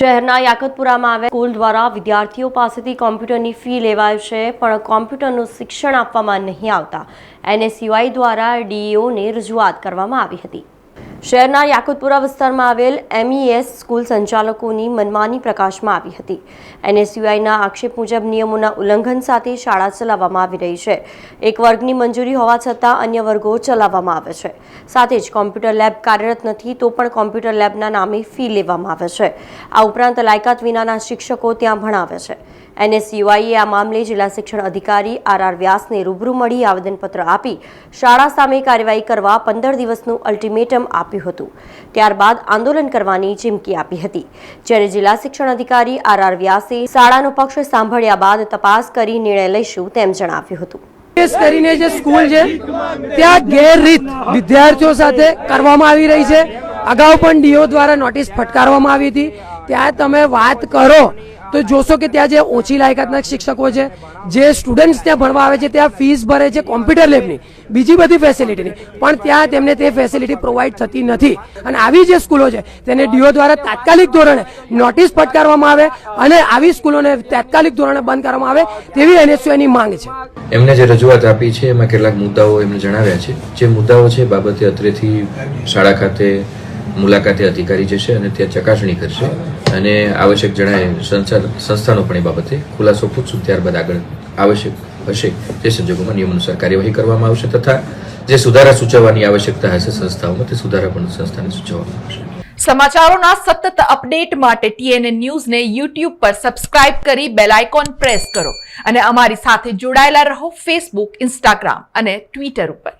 શહેરના યાકતપુરામાં આવે સ્કૂલ દ્વારા વિદ્યાર્થીઓ પાસેથી કોમ્પ્યુટરની ફી લેવાય છે, પણ કોમ્પ્યુટરનું શિક્ષણ આપવામાં નહીં આવતા. એનએસયુઆઈ દ્વારા ડીઈઓને રજૂઆત કરવામાં આવી હતી. શહેરના યાકુતપુરા વિસ્તારમાં આવેલ એમઈએસ સ્કૂલ સંચાલકોની મનમાની પ્રકાશમાં આવી હતી. એનએસયુઆઈના આક્ષેપ મુજબ નિયમોના ઉલ્લંઘન સાથે શાળા ચલાવવામાં આવી રહી છે. એક વર્ગની મંજૂરી હોવા છતાં અન્ય વર્ગો ચલાવવામાં આવે છે. સાથે જ કોમ્પ્યુટર લેબ કાર્યરત નથી તો પણ કોમ્પ્યુટર લેબના નામે ફી લેવામાં આવે છે. આ ઉપરાંત લાયકાત વિનાના શિક્ષકો ત્યાં ભણાવે છે. એનએસયુઆઈએ આ મામલે જિલ્લા શિક્ષણ અધિકારી આર આર વ્યાસને રૂબરૂ મળી આવેદનપત્ર આપી શાળા સામે કાર્યવાહી કરવા પંદર દિવસનું અલ્ટિમેટમ આપ્યું હતું. ત્યારબાદ આંદોલન કરવાની ચીમકી આપી હતી. જ્યારે જિલ્લા શિક્ષણ અધિકારી આર આર વ્યાસે શાળાનો પક્ષ સાંભળ્યા બાદ તપાસ કરી નિર્ણય લઈશું તેમ જણાવ્યું હતું. કરીને જે સ્કૂલ છે, ત્યાં ગેરરીત વિદ્યાર્થીઓ સાથે કરવામાં આવી રહી છે. અગાઉ પણ ડીઓ દ્વારા નોટિસ ફટકારવામાં આવી હતી. ત્યાં તમે વાત કરો, તો જોશો કે ત્યાં જે ઓછી લાયકાતના શિક્ષકો છે, જે સ્ટુડન્ટ્સ ત્યાં ભણવા આવે છે, ત્યાં ફીસ ભરે છે કોમ્પ્યુટર લેબની બીજી બધી ફેસિલિટીની પણ ત્યાં તેમને તે ફેસિલિટી પ્રોવાઈડ થતી નથી. અને આવી જે સ્કૂલો છે, તેને ડીઓ દ્વારા તાત્કાલિક ધોરણે નોટિસ ફટકારવામાં આવે અને આવી સ્કૂલોને તાત્કાલિક ધોરણે બંધ કરવામાં આવે તેવી એનએસયુની માંગ છે. એમને જે રજૂઆત આપી છે, એમાં કેટલાક મુદ્દાઓ એમને જણાવ્યા છે. જે મુદ્દાઓ છે બાબતે અત્રેથી શાળા ખાતે મુલાકાતે અધિકારી જશે અને ત્યાં ચકાસણી કરશે. અને આવશ્યક જણાય સંસ્થાનો પણ એ બાબતે ખુલાસો પૂછશું. ત્યારબાદ આગળ આવશ્યક હશે તે સંજોગોમાં નિયમાનુસાર કાર્યવાહી કરવામાં આવશે તથા જે સુધારા સૂચવવાની આવશ્યકતા હશે સંસ્થાઓમાં, તે સુધારા પણ સંસ્થાને સૂચવવામાં આવશે. સમાચારોના સતત અપડેટ માટે ટીએનએ ન્યૂઝને યુટ્યુબ પર સબસ્ક્રાઇબ કરી બેલ આઇકોન પ્રેસ કરો. અને અમારી સાથે જોડાયેલા રહો ફેસબુક, ઇન્સ્ટાગ્રામ અને ટ્વિટર ઉપર.